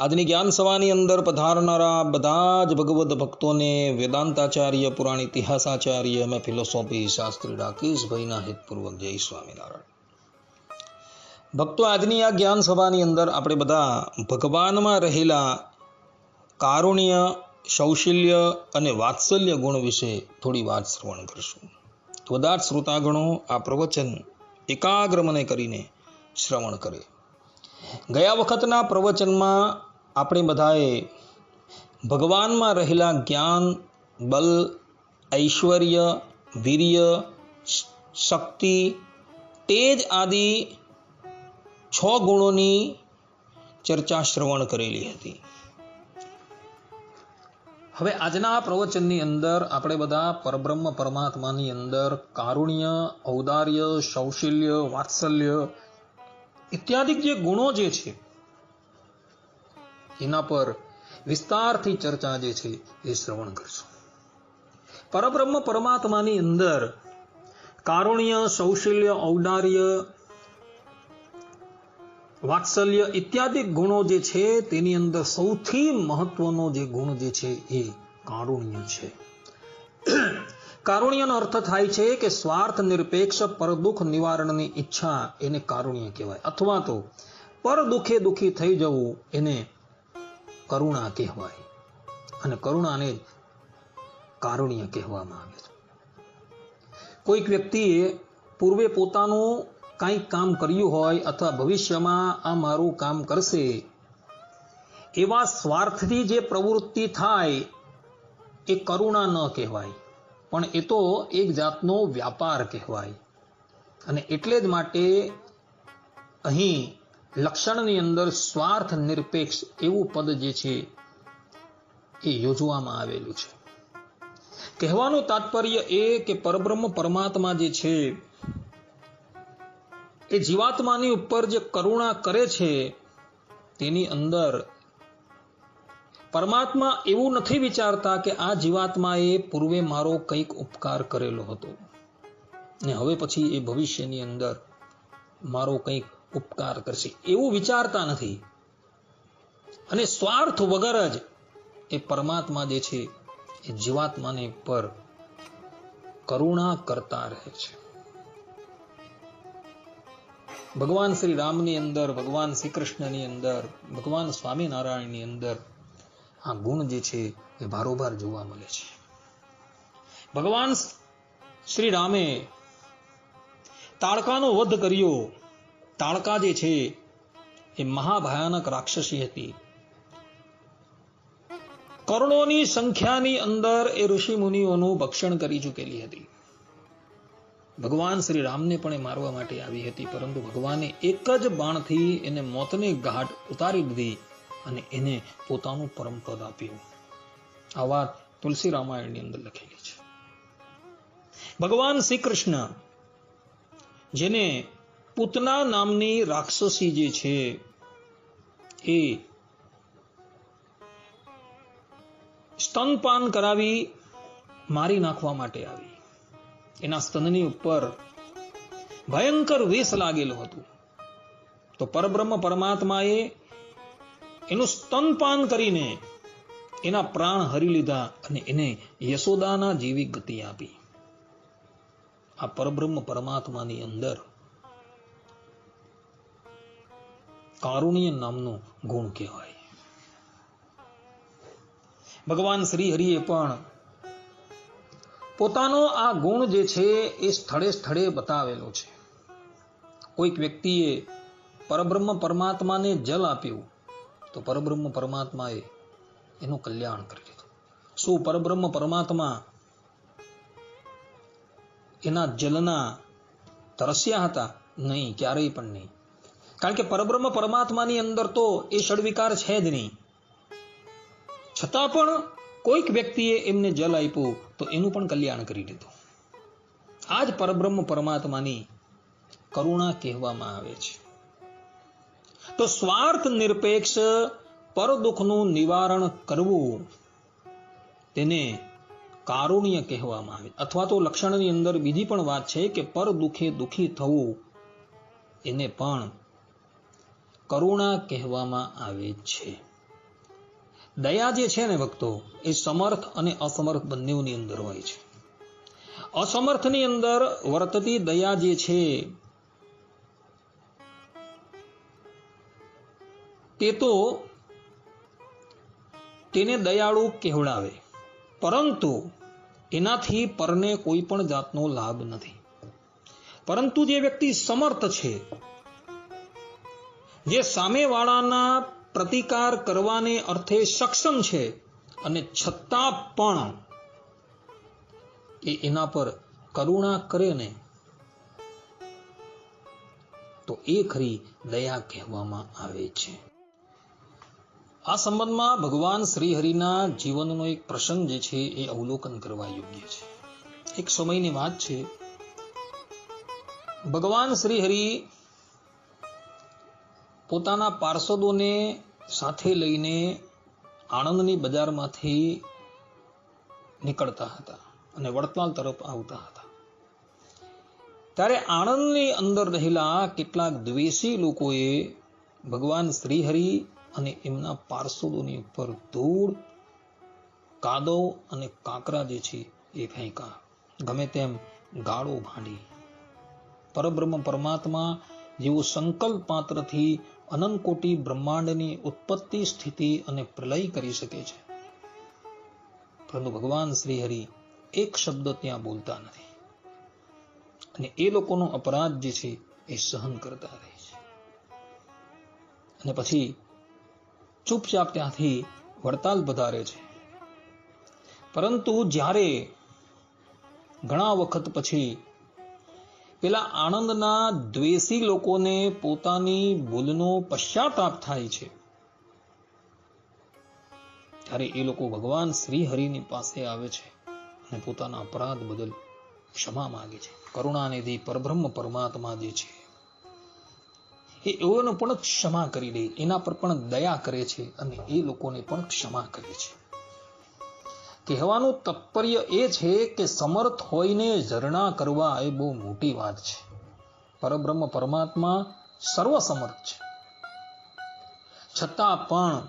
આજની જ્ઞાન સભાની અંદર પધારનારા બધા જ ભગવદ્ ભક્તોને વેદાંતાચાર્ય પુરાણ ઇતિહાસાચાર્ય અને ફિલોસોફી શાસ્ત્રી રાકેશભાઈના હિતપૂર્વક જય સ્વામિનારાયણ ભક્તો આજની આ જ્ઞાન સભાની અંદર આપણે બધા ભગવાનમાં રહેલા કારુણ્ય સૌશલ્ય અને વાત્સલ્ય ગુણ વિશે થોડી વાત શ્રવણ કરશું બધા જ શ્રોતાગણો આ પ્રવચન એકાગ્ર મને કરીને શ્રવણ કરે ગયા વખતના પ્રવચનમાં આપણે બધાએ ભગવાનમાં રહેલા જ્ઞાન, બલ, ઐશ્વર્ય, વીર્ય શક્તિ, તેજ આદિ છ ગુણોની ચર્ચા શ્રવણ કરેલી હતી. હવે આજના આ પ્રવચનની અંદર આપણે બધા પરબ્રહ્મ પરમાત્માની અંદર કારુણ્ય, ઔદાર્ય સૌશલ્ય વાત્સલ્ય ઇત્યાદિ જે ગુણો જે છે એના પર વિસ્તારથી ચર્ચા જે છે એ શ્રવણ કરશું. પરબ્રહ્મ પરમાત્માની અંદર કારુણ્ય સૌશલ્ય ઔદાર્ય, વાત્સલ્ય ઇત્યાદિ ગુણો જે છે તેની અંદર સૌથી મહત્વનો જે ગુણ જે છે એ કારુણ્ય છે. કારુણ્યનો અર્થ થાય છે કે સ્વાર્થ નિરપેક્ષ પરદુઃખ નિવારણની ઈચ્છા એને કારુણ્ય કહેવાય. અથવા તો પર દુઃખે દુઃખી થઈ જવું એને કરુણા કહેવાય અને કરુણાને કારુણ્ય કહેવામાં આવે છે. કોઈક વ્યક્તિએ પૂર્વે પોતાનું કંઈક કામ કર્યું હોય અથવા ભવિષ્યમાં આ મારું કામ કરશે, એવા સ્વાર્થથી જે પ્રવૃત્તિ થાય એ કરુણા ન કહેવાય. પણ એ તો એક જાતનો વ્યાપાર કહેવાય. અને એટલે જ માટે અહીં લક્ષણની અંદર સ્વાર્થ નિરપેક્ષ એવું પદ જે છે, એ યોજવામાં આવેલું છે. કહેવાનું તાત્પર્ય એ કે પરબ્રહ્મ પરમાત્મા જે છે, એ જીવાત્માની ઉપર જે કરુણા કરે છે, તેની અંદર પરમાત્મા એવું નથી વિચારતા કે આ જીવાત્માએ પૂર્વે મારો કંઈક ઉપકાર કરેલો હતો. ને હવે પછી એ ભવિષ્યની અંદર મારો કંઈક ઉપકાર કરશે. એવું વિચારતા નથી. અને સ્વાર્થ વગર જ એ પરમાત્મા જે છે, એ જીવાત્માને પર કરુણા કરતા રહે છે. ભગવાન શ્રી રામની અંદર, ભગવાન શ્રી કૃષ્ણની અંદર, ભગવાન સ્વામિનારાયણની અંદર આ ગુણ જે છે, એ ભારોભાર જોવા મળે છે. ભગવાન શ્રી રામે તાળકાનો વધ કર્યો. તાળકા જે છે, એ મહાભયાનક રાક્ષસી હતી. કરોડોની સંખ્યાની અંદર એ ઋષિ મુનિઓનું ભક્ષણ કરી ચૂકેલી હતી. ભગવાન શ્રી રામને પણ એ મારવા માટે આવી હતી, પરંતુ ભગવાને એક જ બાણથી એને મોતને ઘાટ ઉતારી દીધી અને એને પોતાનું પરમ પદ આપ્યું. આ વાત તુલસી રામાયણની અંદર લખેલી છે. ભગવાન શ્રી કૃષ્ણ, જેને પૂતના નામની રાક્ષસી જે છે, એ સ્તનપાન કરાવી મારી નાખવા માટે આવી. એના સ્તનની ઉપર ભયંકર વેશ લાગેલું હતું. તો પરબ્રહ્મ પરમાત્માએ એનું સ્તનપાન કરીને એના પ્રાણ હરી લીધા અને એને યશોદાના જેવી ગતિ આપી. આ પરબ્રહ્મ પરમાત્માની અંદર કારુણ્ય નામનો ગુણ કહેવાય. ભગવાન શ્રી હરિએ પણ પોતાનો આ ગુણ જે છે એ સ્થળે સ્થળે બતાવેલો છે. કોઈક વ્યક્તિએ પરબ્રહ્મ પરમાત્માને જલ આપ્યું, તો પરબ્રહ્મ પરમાત્માએ એનું કલ્યાણ કરી દીધું. શું પરબ્રહ્મ પરમાત્મા એના જલના તરસ્યા હતા? નહીં, ક્યારેય પણ નહીં. કારણ કે પરબ્રહ્મ પરમાત્માની અંદર તો એ ષડવિકાર છે જ નહીં. છતાં પણ કોઈક વ્યક્તિએ એમને જલ આપ્યું તો એનું પણ કલ્યાણ કરી દીધું આ જ પરબ્રહ્મ પરમાત્માની કરુણા કહેવામાં આવે છે. તો સ્વાર્થ નિરપેક્ષ પર દુઃખનું નિવારણ કરવું તેને કારુણ્ય કહેવામાં આવે. અથવા તો લક્ષણની અંદર બીજી પણ વાત છે કે પર દુઃખે દુઃખી થવું એને પણ કરુણા કહેવામાં આવે છે. દયા જે છે ને ભક્તો, એ સમર્થ અને અસમર્થ બંનેની અંદર હોય છે. અસમર્થની અંદર વર્તતી દયા જે છે, તે તો તેને દયાળુ કહેવડાવે. પરંતુ એનાથી પરને કોઈ પણ જાતનો લાભ નથી. પરંતુ જે વ્યક્તિ સમર્થ છે જે સામેવાળાના પ્રતિકાર કરવાને અર્થે સક્ષમ છે અને છતાં પણ એ એના પર કરુણા કરે ને, તો એ ખરી દયા કહેવામાં આવે છે. આ સંબંધમાં ભગવાન શ્રી હરિના જીવનનો એક પ્રસંગ જે છે એ અવલોકન કરવા યોગ્ય છે. એક સમયની વાત છે. ભગવાન શ્રી હરિ પોતાના પાર્ષદોને સાથે લઈને આણંદની બજારમાંથી નીકળતા હતા અને વડતાલ તરફ આવતા હતા. ત્યારે આણંદની અંદર રહેલા કેટલાક દ્વેષી લોકોએ ભગવાન શ્રીહરિ અને એમના પાર્ષદોની ઉપર ધૂળ, કાદવ અને કાંકરા જે છે એ ફેંકા ગમે તેમ ગાળો ભાંડી. પરબ્રહ્મ પરમાત્મા જેવો સંકલ્પ માત્રથી અનંત કોટી બ્રહ્માંડની ઉત્પત્તિ, સ્થિતિ અને પ્રલય કરી શકે છે. પરંતુ ભગવાન શ્રી હરિ એક શબ્દ ત્યાં બોલતા નથી. અને એ લોકોનો અપરાધ જે છે એ સહન કરતા રહે છે. અને પછી ચૂપચાપ ત્યાંથી વડતાલ વધારે છે. પરંતુ જ્યારે ઘણા વખત પછી પેલા આણંદના દ્વેષી લોકોને પોતાની ભૂલનો પશ્ચાતાપ થાય છે. ત્યારે એ લોકો ભગવાન શ્રી હરિની પાસે આવે છે અને પોતાના અપરાધ બદલ ક્ષમા માંગે છે. કરુણાનિધિ પરબ્રહ્મ પરમાત્મા જે છે, એ એઓને પણ ક્ષમા કરી દે, એના પર પણ દયા કરે છે અને એ લોકોને પણ ક્ષમા કરે છે. કહેવાનું તાત્પર્ય એ છે કે સમર્થ હોઈને ઝરણા કરવા એ બહુ મોટી વાત છે. પરબ્રહ્મ પરમાત્મા સર્વસમર્થ છે. છતાં પણ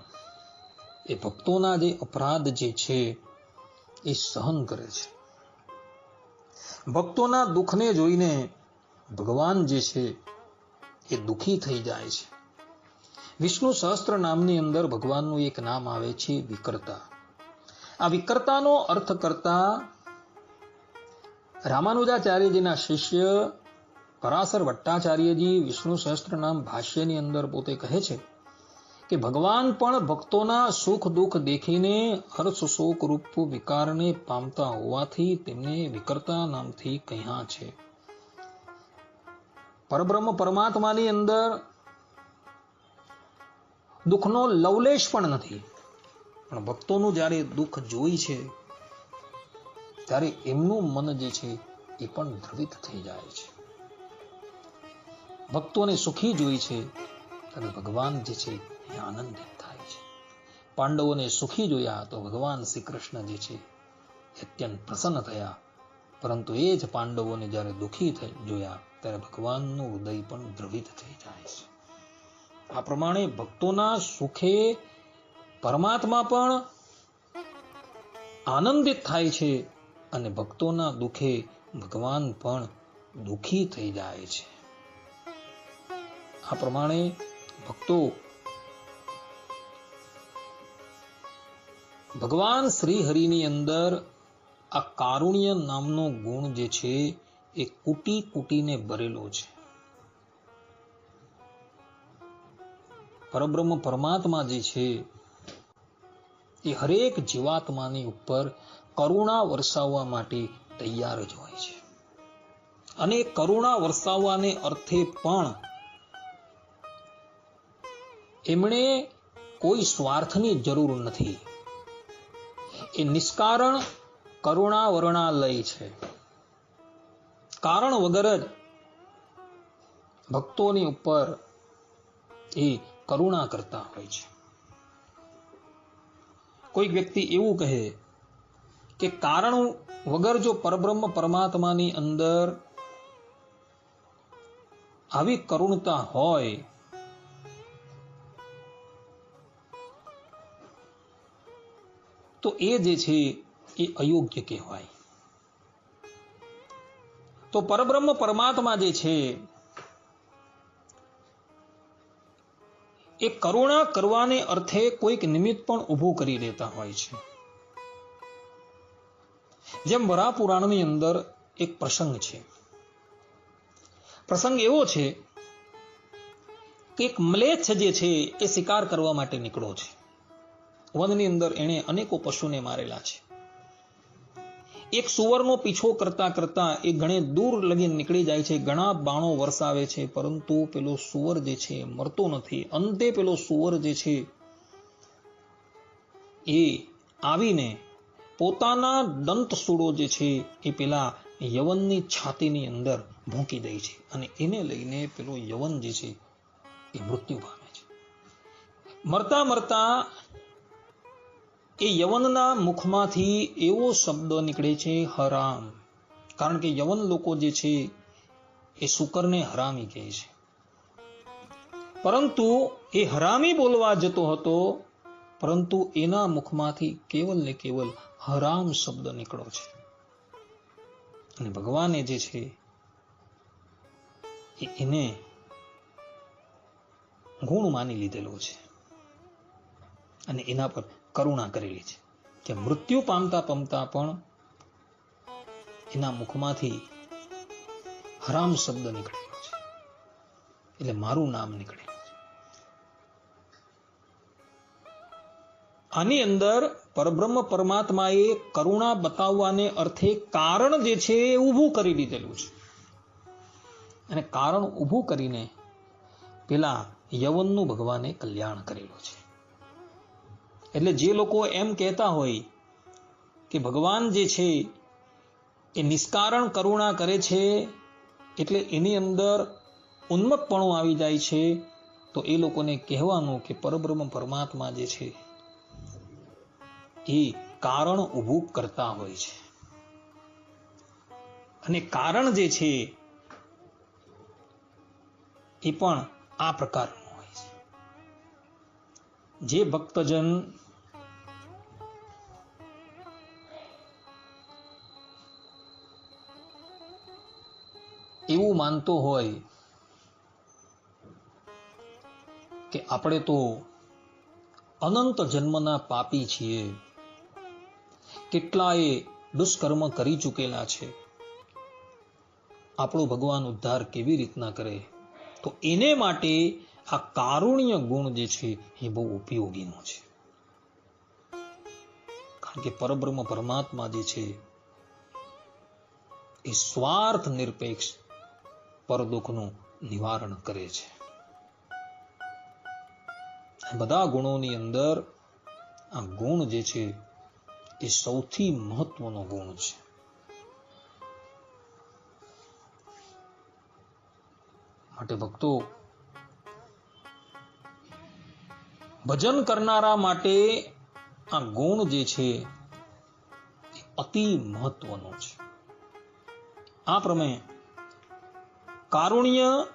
એ ભક્તોના જે અપરાધ જે છે એ સહન કરે છે. ભક્તોના દુઃખને જોઈને ભગવાન જે છે એ દુઃખી થઈ જાય છે. વિષ્ણુ સહસ્ત્ર નામની અંદર ભગવાનનું એક નામ આવે છે વિકર્તા. આ વિકર્તાનો અર્થ કરતા રામાનુજાચાર્યજીના શિષ્ય પરાશર ભટ્ટાચાર્યજી વિષ્ણુ સહસ્ત્ર નામ ભાષ્યની અંદર પોતે કહે છે કે, ભગવાન પણ ભક્તોના સુખ દુઃખ દેખીને હર્ષ શોક રૂપ વિકારને પામતા હોવાથી તેમને વિકર્તા નામથી કહ્યા છે. પરબ્રહ્મ પરમાત્માની અંદર દુઃખનો લવલેશ પણ નથી. પણ ભક્તોનું જ્યારે દુઃખ જોઈ છે, ત્યારે એમનું મન જે છે એ પણ દ્રવિત થઈ જાય છે. ભક્તોને સુખી જોઈ છે, ત્યારે ભગવાન જે છે એ આનંદિત થાય છે. પાંડવોને સુખી જોયા તો ભગવાન શ્રી કૃષ્ણ જે છે અત્યંત પ્રસન્ન થયા. પરંતુ એ જ પાંડવોને જ્યારે દુઃખી થઈ જોયા, ત્યારે ભગવાનનું હૃદય પણ દ્રવિત થઈ જાય છે. આ પ્રમાણે ભક્તોના સુખે પરમાત્મા પણ આનંદિત થાય છે અને ભક્તોના દુઃખે ભગવાન પણ દુઃખી થઈ જાય છે. આ પ્રમાણે ભક્તો ભગવાન શ્રી હરિની અંદર આ કારુણ્ય નામનો ગુણ જે છે એ કુટી કુટીને ભરેલો છે. પરબ્રહ્મ પરમાત્મા જે છે એ હરેક જીવાત્માની ઉપર કરુણા વરસાવવા માટે તૈયાર જ હોય છે. અને કરુણા વરસાવવાને અર્થે પણ એમણે કોઈ સ્વાર્થની જરૂર નથી. એ નિષ્કારણ કરુણા વર્ણાલય છે. કારણ વગર જ ભક્તોની ઉપર એ કરુણા કરતા હોય છે. કોઈક વ્યક્તિ એવું કહે કે કારણ વગર જો પરબ્રહ્મ પરમાત્માની અંદર આવી કરુણતા હોય, તો એ જે છે એ અયોગ્ય કહેવાય. તો પરબ્રહ્મ પરમાત્મા જે છે એ કરુણા કરવાને અર્થે કોઈક નિમિત્ત પણ ઊભું કરી દેતા હોય છે. જેમ વરા પુરાણની અંદર એક પ્રસંગ છે. પ્રસંગ એવો છે કે એક મલેચ્છ જે છે એ શિકાર કરવા માટે નીકળો છે. વનની અંદર એણે અનેકો પશુને મારેલા છે. એક સુવરનો પીછો કરતા કરતા એ ઘણે દૂર લગી નીકળી જાય છે. ઘણા બાણો વરસાવે છે, પરંતુ પેલો સુવર જે છે મરતો નથી. અંતે પેલો સુવર જે છે એ આવીને પોતાના દંત સૂડો જે છે એ પેલા યવનની છાતીની અંદર ભૂંકી દે છે અને એને લઈને પેલો યવન જે છે એ મૃત્યુ પામે છે. મરતા મરતા એ યવનના મુખમાંથી એવો શબ્દ નીકળે છે, હરામ. કારણ કે યવન લોકો જે છે, એ શુકરને હરામી કહે છે. પરંતુ એ હરામી બોલવા જતો હતો, પરંતુ એના મુખમાંથી કેવલ ને કેવલ હરામ શબ્દ નીકળો છે. અને ભગવાને જે છે એને ગુણ માની લીધેલો છે. અને એના પર કરુણા કરેલી છે. કે મૃત્યુ પામતા પામતા પણ એના મુખમાંથી હરામ શબ્દ નીકળેલો છે. એટલે મારું નામ નીકળેલું છે. આની અંદર પરબ્રહ્મ પરમાત્માએ કરુણા બતાવવાને અર્થે કારણ જે છે એ ઊભું કરી દીધેલું છે. અને કારણ ઊભું કરીને પેલા યવનનું ભગવાને કલ્યાણ કરેલું છે. એટલે જે લોકો એમ કહેતા હોય કે ભગવાન જે છે, એ નિષ્કારણ કરુણા કરે છે, એટલે એની અંદર ઉન્મકપણું આવી જાય છે, તો એ લોકોને કહેવાનું કે પરબ્રહ્મ પરમાત્મા જે છે, એ કારણ ઊભું કરતા હોય છે. અને કારણ જે છે, એ પણ આ પ્રકારનું હોય છે. જે ભક્તજન એવું માનતો હોય કે આપણે તો અનંત જન્મના પાપી છીએ. કેટલાએ દુષ્કર્મ કરી ચૂકેલા છે. આપણો ભગવાન ઉદ્ધાર કેવી રીતના કરે? તો એને માટે આ કારુણ્ય ગુણ જે છે એ બહુ ઉપયોગીનો છે. કારણ કે પરબ્રહ્મ પરમાત્મા જે છે એ સ્વાર્થ નિરપેક્ષ પરદુઃખનું નિવારણ કરે છે. બધા ગુણોની અંદર આ ગુણ જે છે એ સૌથી મહત્વનો ગુણ છે. માટે ભક્તો, ભજન કરનારા માટે આ ગુણ જે છે એ અતિ મહત્વનો છે. આ પ્રમાણે કારુણ્ય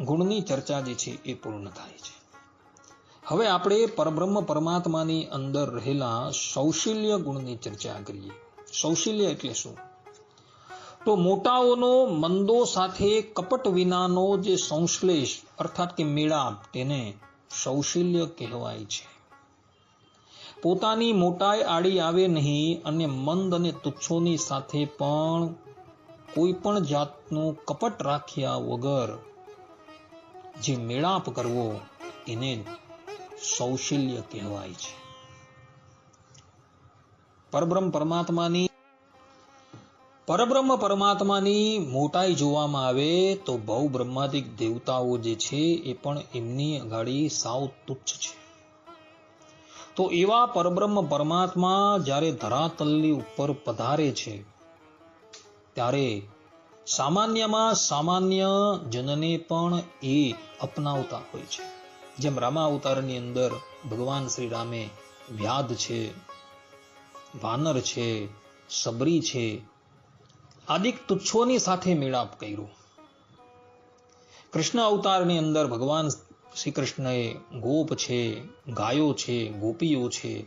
ગુણની ચર્ચા જે છે એ પૂર્ણ થાય છે. હવે આપણે પરબ્રહ્મ પરમાત્માની અંદર રહેલા સૌશલ્ય ગુણની ચર્ચા કરીએ. સૌશલ્ય એટલે શું? તો મોટાઓનો મંદો સાથે કપટ વિનાનો જે સંશ્લેષ, અર્થાત કે મેળાપ, તેને સૌશીલ્ય કહેવાય છે. પોતાની મોટાઈ આડી આવે નહીં અને મંદ અને તુચ્છોની સાથે પણ કોઈ પણ જાતનું કપટ રાખ્યા વગર જે મેળાપ કરવો, એને સૌશલ્ય કહેવાય છે. પરબ્રહ્મ પરમાત્માની પરબ્રહ્મ પરમાત્માની મોટાઈ જોવામાં આવે તો બહુ બ્રહ્માદિક દેવતાઓ જે છે એ પણ એમની અગાડી સાવ તુચ્છ છે. તો એવા પરબ્રહ્મ પરમાત્મા જ્યારે ધરાતલની ઉપર પધારે છે ત્યારે સામાન્યમાં સામાન્ય જનને પણ એ અપનાવતા હોય છે. જેમ રામા અવતારની અંદર ભગવાન શ્રી રામે વ્યાધ છે, વાનર છે, સબરી છે, આદિક તુચ્છોની સાથે મેળાપ કર્યો. કૃષ્ણ અવતારની અંદર ભગવાન શ્રી કૃષ્ણએ ગોપ છે, ગાયો છે, ગોપીઓ છે,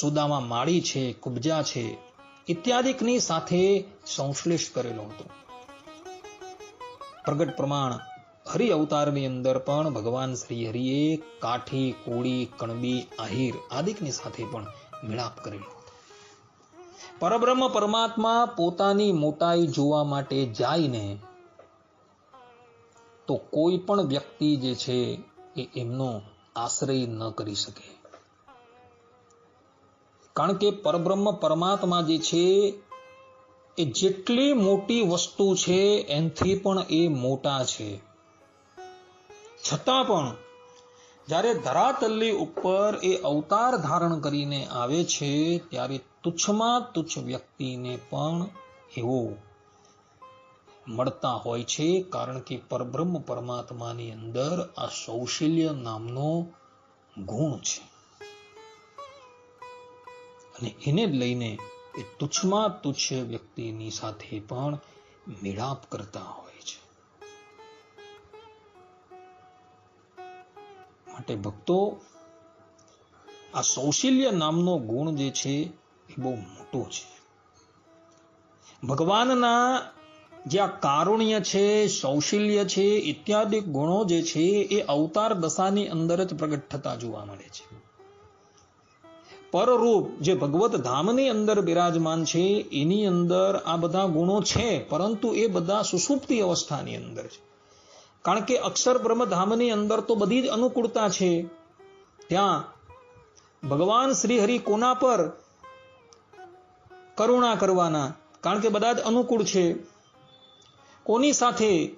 સુદામાં માળી છે, કુબજા છે ઇત્યાદિકની સાથે સંશ્લેષ કરેલો હતો. પ્રગટ પ્રમાણ હરિ અવતારની અંદર પણ ભગવાન શ્રી હરિએ કાઠી, કોળી, કણબી, આહિર આદિકની સાથે પણ મિલાપ કરેલો પરબ્રહ્મ પરમાત્મા પોતાની મોટાઈ જોવા માટે જાયને તો કોઈ પણ વ્યક્તિ જે છે એ એમનો આશ્રય ન કરી શકે. કારણ કે પરબ્રહ્મ પરમાત્મા જે છે, એ જેટલી મોટી વસ્તુ છે, એનાથી પણ એ મોટા છે. છતાં પણ, જ્યારે ધરાતલ્લી ઉપર એ અવતાર ધારણ કરીને આવે છે, ત્યારે તુચ્છમાં તુચ્છ વ્યક્તિને પણ એવો મળતા હોય છે, કારણ કે પરબ્રહ્મ પરમાત્માની અંદર આ સૌશલ્ય નામનો ગુણ છે. અને એને લઈને એ તુચ્છમાં તુચ્છ વ્યક્તિની સાથે પણ મેળાપ કરતા હોય છે. માટે ભક્તો, આ સૌશલ્ય નામનો ગુણ જે છે એ બહુ મોટો છે. ભગવાનના જે આ કારુણ્ય છે, સૌશલ્ય છે ઇત્યાદિ ગુણો જે છે એ અવતાર દશાની અંદર જ પ્રગટ થતા જોવા મળે છે. પરરૂપ જે ભગવત ધામની અંદર બિરાજમાન છે, એની અંદર આ બધા ગુણો છે, પરંતુ એ બધા સુસુપ્તિ અવસ્થાની અંદર છે. કારણ કે અક્ષર બ્રહ્મધામની અંદર તો બધી જ અનુકૂળતા છે. ત્યાં ભગવાન શ્રી હરિ કોના પર કરુણા કરવાના? કારણ કે બધા જ અનુકૂળ છે. કોની સાથે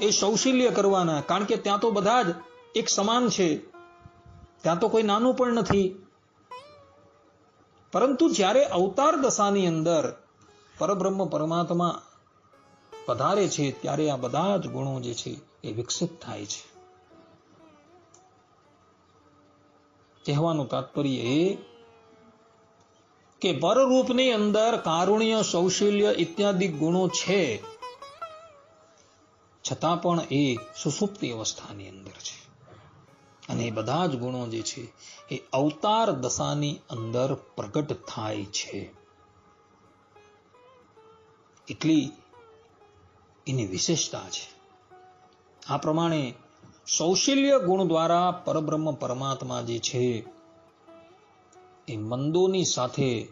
એ સૌશલ્ય કરવાના? કારણ કે ત્યાં તો બધા જ એક સમાન છે. ત્યાં તો કોઈ નાનું પણ નથી. પરંતુ જ્યારે અવતાર દશાની અંદર પરબ્રહ્મ પરમાત્મા પધારે છે, ત્યારે આ બધા જ ગુણો જે છે એ વિકસિત થાય છે. કહેવાનું તાત્પર્ય એ કે પરરૂપની અંદર કારુણ્ય સૌશલ્ય ઇત્યાદિ ગુણો છે, છતાં પણ એ સુસુપ્તિ અવસ્થાની અંદર છે. અને એ બધા જ ગુણો જે છે એ અવતાર દશાની અંદર પ્રગટ થાય છે. એટલી એની વિશેષતા છે. આ પ્રમાણે સૌશલ્ય ગુણ દ્વારા પરબ્રહ્મ પરમાત્મા જે છે, એ મંદોની સાથે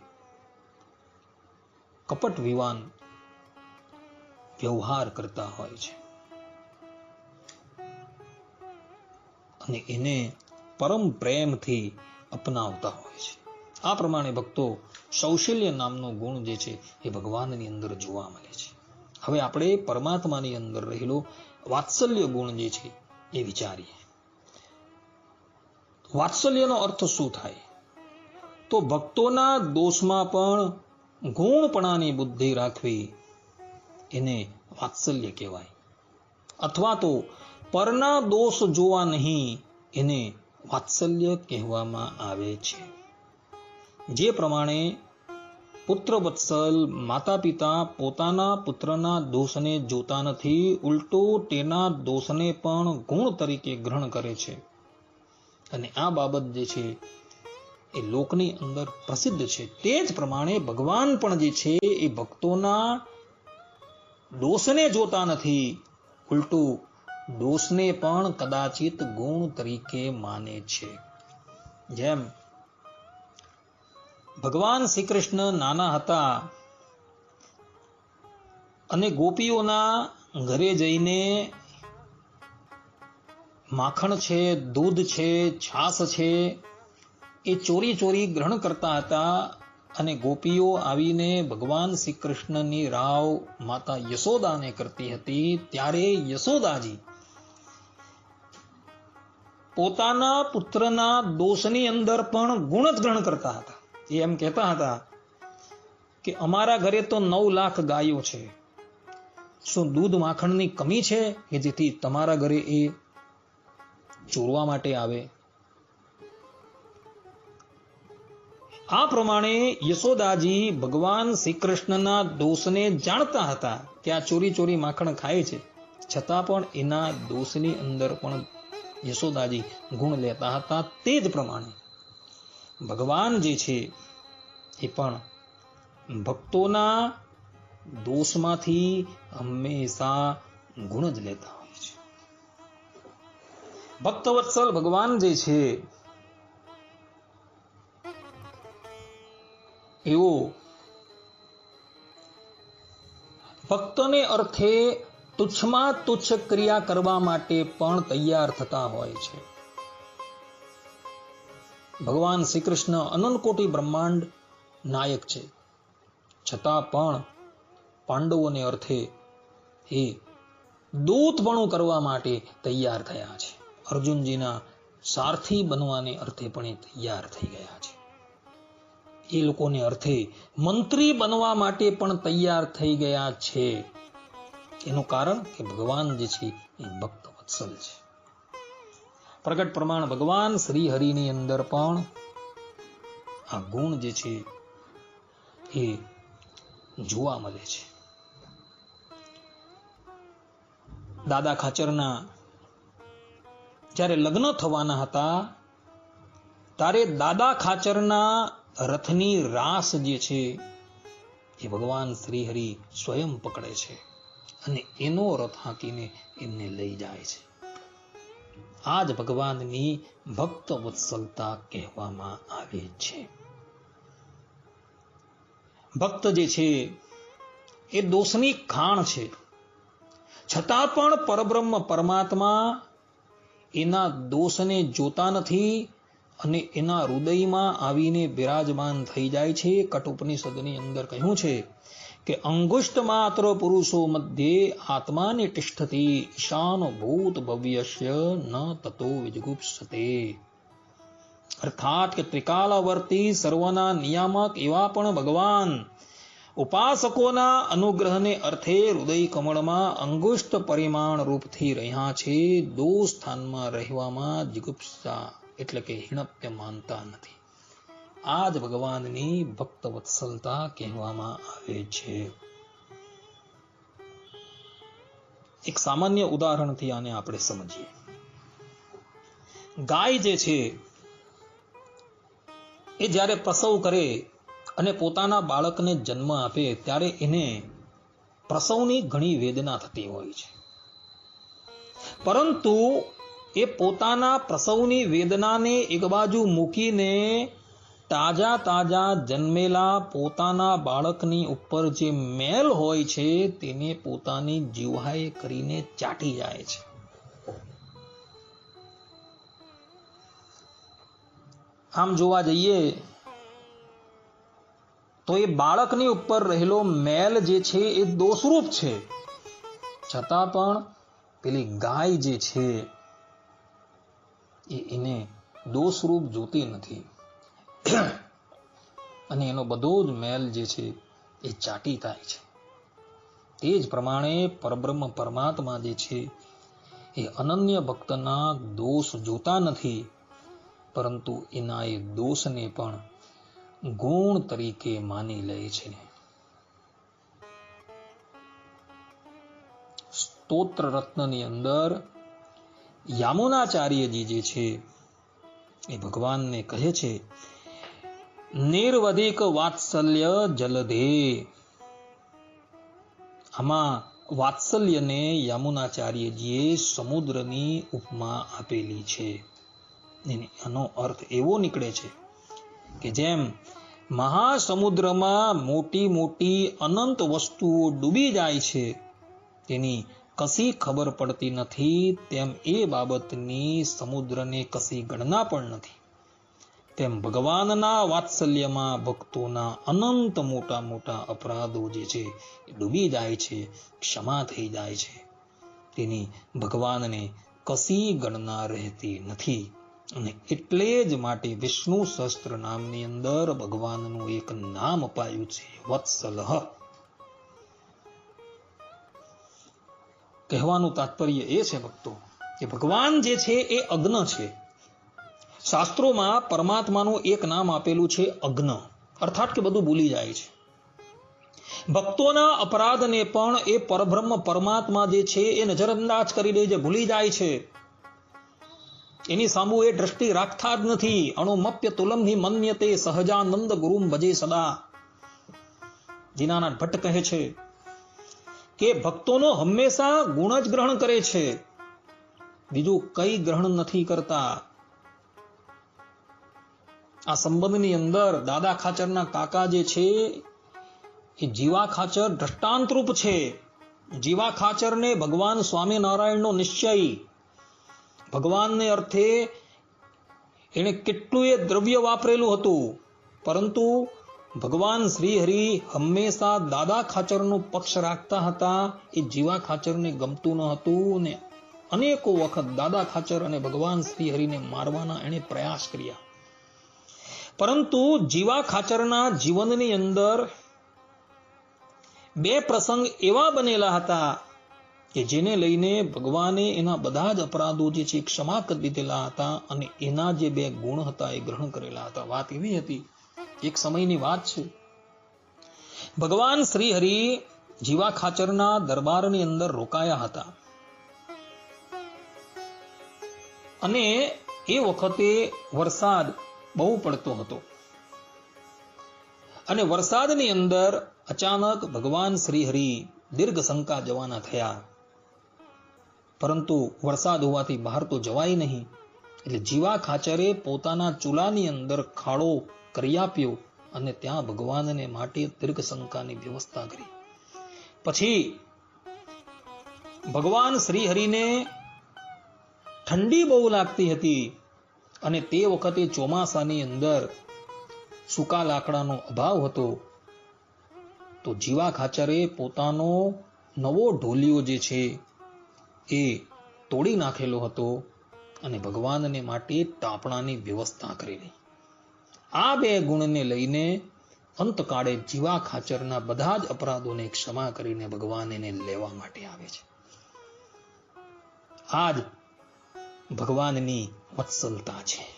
કપટ વિવાન વ્યવહાર કરતા હોય છે. અને એને પરમ પ્રેમથી અપનાવતા હોય છે. આ પ્રમાણે ભક્તો સૌશલ્ય નામનો ગુણ જે છે એ ભગવાનની અંદર જોવા મળે છે. હવે આપણે પરમાત્માની અંદર રહેલો વાત્સલ્ય ગુણ જે છે એ વિચારીએ. વાત્સલ્યનો અર્થ શું થાય? તો ભક્તોના દોષમાં પણ ગુણપણાની બુદ્ધિ રાખવી એને વાત્સલ્ય કહેવાય. અથવા તો પરના દોષ જોવા નહીં એને વાત્સલ્ય કહેવામાં આવે છે. જે પ્રમાણે પુત્ર વત્સલ માતા પિતા પોતાના પુત્રના દોષને જોતા નથી, ઉલટો તેના દોષને પણ ગુણ તરીકે ગ્રહણ કરે છે. અને આ બાબત જે છે, એ લોકની અંદર પ્રસિદ્ધ છે. તે જ પ્રમાણે ભગવાન પણ જે છે, એ ભક્તોના દોષને જોતા નથી, ઉલટું દોષને પણ કદાચિત ગુણ તરીકે માને છે. જેમ, ભગવાન શ્રી કૃષ્ણ નાના હતા અને ગોપીઓના ઘરે જઈને માખણ છે, દૂધ છે છાસ છે, એ ચોરી ચોરી ગ્રહણ કરતા હતા અને ગોપીઓ આવીને ભગવાન શ્રી કૃષ્ણની રાવ માતા યશોદાને કરતી હતી. ત્યારે યશોદાજી પોતાના પુત્રના દોષની અંદર પણ ગુણ જ ગ્રહણ કરતા હતા. એ એમ કહેતા હતા કે અમારા ઘરે તો નવ લાખ ગાયો છે. શું દૂધ માખણની કમી છે કે જેથી તમારા ઘરે એ ચોરવા માટે આવે? આ પ્રમાણે યશોદાજી ભગવાન શ્રી કૃષ્ણના દોષને જાણતા હતા કે આ ચોરી ચોરી માખણ ખાય છે. છતાં પણ એના દોષની અંદર પણ યશોદાજી ગુણ લેતા હતા તે જ પ્રમાણે. ભગવાન જે છે, એ પણ ભક્તોના દોષમાંથી હંમેશા ગુણ જ લેતા હોય છે. ભક્તવત્સલ ભગવાન જે છે, એવો ભક્તને અર્થે તુચ્છમાં તુચ્છ ક્રિયા કરવા માટે પણ તૈયાર થતા હોય છે. ભગવાન શ્રી કૃષ્ણ અનંતકોટી બ્રહ્માંડ નાયક છે. છતાં પણ પાંડવોને અર્થે એ દૂતપણું કરવા માટે તૈયાર થયા છે. અર્જુનજીના સારથી બનવાને અર્થે પણ એ તૈયાર થઈ ગયા છે. એ લોકોને અર્થે મંત્રી બનવા માટે પણ તૈયાર થઈ ગયા છે. એનું કારણ કે ભગવાન જે છે એ ભક્ત વત્સલ છે. પ્રગટ પ્રમાણ ભગવાન શ્રી હરિની અંદર પણ આ ગુણ જે છે એ જોવા મળે છે. દાદા ખાચરના જ્યારે લગ્ન થવાના હતા, ત્યારે દાદા ખાચરના રથની રાસ જે છે એ ભગવાન શ્રી હરિ સ્વયં પકડે છે. અને એનો રથ હાંકીને એમને લઈ જાય છે. આ જ ભગવાનની ભક્ત વત્સલતા કહેવામાં આવે છે. ભક્ત જે છે, એ દોષની ખાણ છે. છતાં પણ પરબ્રહ્મ પરમાત્મા એના દોષને જોતા નથી અને એના હૃદયમાં આવીને બિરાજમાન થઈ જાય છે. કઠોપનિષદની અંદર કહ્યું છે કે અંગુષ્ટ માત્ર પુરુષો મધ્યે આત્માને તિષ્ઠતી ઈશાન ભૂત ભવ્યશ્ય ન તતો વિજગુપ્સતે. અર્થાત કે ત્રિકાલાવર્તી સર્વના નિયામક એવા પણ ભગવાન ઉપાસકોના અનુગ્રહને અર્થે હૃદય કમળમાં અંગુષ્ટ પરિમાણ રૂપથી રહ્યા છે, દો સ્થાનમાં રહેવામાં જિગુપ્સા, એટલે કે હિણપ્ય માનતા નથી. આ જ ભગવાનની ભક્ત વત્સલતા કહેવામાં આવે છે. એક સામાન્ય ઉદાહરણથી આને આપણે સમજીએ. ગાય જે છે, એ જ્યારે પ્રસવ કરે અને પોતાના બાળકને જન્મ આપે ત્યારે એને પ્રસવની ઘણી વેદના થતી હોય છે. પરંતુ એ પોતાના પ્રસવની વેદનાને એક બાજુ મૂકીને તાજા તાજા જન્મેલા પોતાના બાળકની ઉપર જે મેલ હોય છે, તેને પોતાની જીવાએ કરીને ચાટી જાય છે. આમ જોવા જઈએ, તો એ બાળકની ઉપર રહેલો મેલ જે છે, એ દોષરૂપ છે. છતાં પણ પેલી ગાય જે છે, એ એને દોષરૂપ જોતી નથી. અને એનો બધો જ મેલ જે છે એ ચાટી થાય છે. તે જ પ્રમાણે પરબ્રહ્મ પરમાત્મા જે છે એ અનન્ય ભક્તના દોષ જોતા નથી, પરંતુ એના એ દોષને પણ ગુણ તરીકે માની લે છે. સ્તોત્ર રત્નની અંદર યામુનાચાર્યજી જે છે એ ભગવાનને કહે છે નિર્વધિક વાત્સલ્ય જલધે. આમાં વાત્સલ્યને યમુનાચાર્યજીએ સમુદ્રની ઉપમા આપેલી છે. આનો અર્થ એવો નીકળે છે કે જેમ મહાસમુદ્રમાં મોટી મોટી અનંત વસ્તુઓ ડૂબી જાય છે, તેની કશી ખબર પડતી નથી, તેમ એ બાબતની સમુદ્રને કશી ગણના પણ નથી. તેમ ભગવાનના વાત્સલ્યમાં ભક્તોના અનંત મોટા મોટા અપરાધો જે છે એ ડૂબી જાય છે, ક્ષમા થઈ જાય છે. તેની ભગવાનને કસી ગણના રહેતી નથી અને એટલે જ માટે વિષ્ણુ સહસ્ત્ર નામની અંદર ભગવાનનું એક નામ અપાયું છે, વત્સલહ. કહેવાનું તાત્પર્ય એ છે ભક્તો કે ભગવાન જે છે એ અગ્ન છે. શાસ્ત્રોમાં પરમાત્માનું એક નામ આપેલું છે અગ્ન. અર્થાત કે બધું ભૂલી જાય છે. ભક્તોના અપરાધને પણ એ પરબ્રહ્મ પરમાત્મા જે છે એ નજરઅંદાજ કરી દે છે, ભૂલી જાય છે. એની સામુ એ દ્રષ્ટિ રાખતા જ નથી. અણુમપ્ય તુલમ હિ મન્યતે સહજાનંદ ગુરુમ ભજે સદા. જીનાનાથ ભટ્ટ કહે છે કે ભક્તોનો હંમેશા ગુણ જ ગ્રહણ કરે છે. બીજું કઈ ગ્રહણ નથી કરતા. આ સંબંધની અંદર દાદા ખાચરના કાકા જે છે, એ જીવા ખાચર દ્રષ્ટાંતરૂપ છે. જીવા ખાચરને ભગવાન સ્વામિનારાયણનો નિશ્ચય. ભગવાનને અર્થે એણે કેટલું એ દ્રવ્ય વાપરેલું હતું. પરંતુ ભગવાન શ્રી હરિ હંમેશા દાદા ખાચરનો પક્ષ રાખતા હતા. એ જીવા ખાચરને ગમતું ન હતું અને અનેકો વખત દાદા ખાચર અને ભગવાન શ્રી હરિને મારવાના એણે પ્રયાસ કર્યા. પરંતુ જીવા ખાચરના જીવનની અંદર બે પ્રસંગ એવા બનેલા હતા કે જેને લઈને ભગવાને એના બધા જ અપરાધો જે છે ક્ષમા કરી દીધેલા હતા અને એના જે બે ગુણ હતા એ ગ્રહણ કરેલા હતા. વાત એવી હતી એક સમયની વાત છે. ભગવાન શ્રી હરિ જીવા ખાચરના દરબારની અંદર રોકાયા હતા. અને એ વખતે વરસાદ બહુ પડતો હતો. અને વરસાદની અંદર અચાનક ભગવાન શ્રી હરિ દીર્ઘ શંકા જવાના થયા. પરંતુ વરસાદ હોવાથી બહાર તો જવાય નહીં. એટલે જીવા ખાચરે પોતાના ચૂલાની અંદર ખાડો કરી આપ્યો અને ત્યાં ભગવાનને માટે દીર્ઘ શંકાની વ્યવસ્થા કરી. પછી ભગવાન શ્રીહરિને ઠંડી બહુ લાગતી હતી. અને તે વખતે ચોમાસાની અંદર સૂકા લાકડાનો અભાવ હતો, તો જીવા ખાચરે પોતાનો નવો ઢોલિયો જે છે એ તોડી નાખેલો હતો અને ભગવાનને માટે તાપણાની વ્યવસ્થા કરેલી આ બે ગુણને લઈને અંતકાળે જીવા ખાચરના બધા જ અપરાધોને ક્ષમા કરીને ભગવાન એને લેવા માટે આવે છે. આજ ભગવાનની વત્સલતા છે.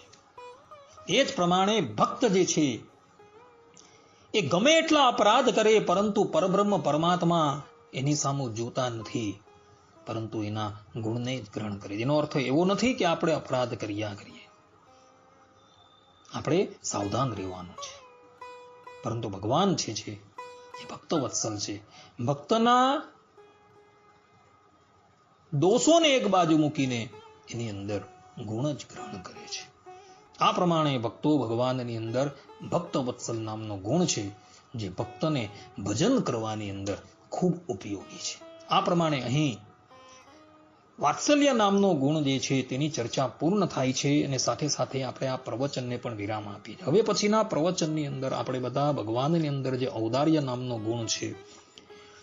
એ જ પ્રમાણે ભક્ત જે છે, એ ગમે એટલા અપરાધ કરે પરંતુ પરબ્રહ્મ પરમાત્મા એની સામે જોતા નથી. પરંતુ એના ગુણને જ ગ્રહણ કરે એનો અર્થ એવો નથી કે આપણે અપરાધ કર્યા કરીએ. આપણે સાવધાન રહેવાનું છે. પરંતુ ભગવાન છે જે એ ભક્ત વત્સલ છે. ભક્તના દોષોને એક બાજુ મૂકીને એની અંદર ગુણ જ ગ્રહણ કરે છે. આ પ્રમાણે ભક્તો ભગવાનની અંદર ભક્ત વત્સલ નામનો ગુણ છે, જે ભક્તને ભજન કરવાની અંદર ખૂબ ઉપયોગી છે. આ પ્રમાણે અહીં વાત્સલ્ય નામનો ગુણ જે છે તેની ચર્ચા પૂર્ણ થાય છે અને સાથે સાથે આપણે આ પ્રવચનને પણ વિરામ આપીએ હવે પછીના પ્રવચનની અંદર આપણે બધા ભગવાનની અંદર જે ઔદાર્ય નામનો ગુણ છે,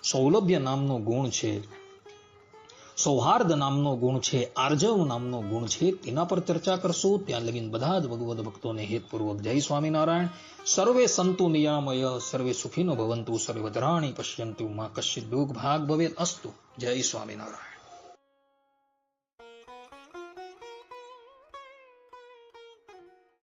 સૌલભ્ય નામનો ગુણ છે સૌહાર્દ નામનો ગુણ છે, આર્જવ નામનો ગુણ છે, તેના પર ચર્ચા કરશું, ત્યાં લગીન બધા જ ભગવદ ભક્તોને હેતપૂર્વક જય સ્વામિનારાયણ. સર્વે સંતુ નિયામય, સર્વે સુખીનો ભવંતુ, સર્વધરાણી પશ્યંતુ, માં કશ્ચિત દુઃખ ભાગ ભવેત અસ્તુ. જય સ્વામિનારાયણ.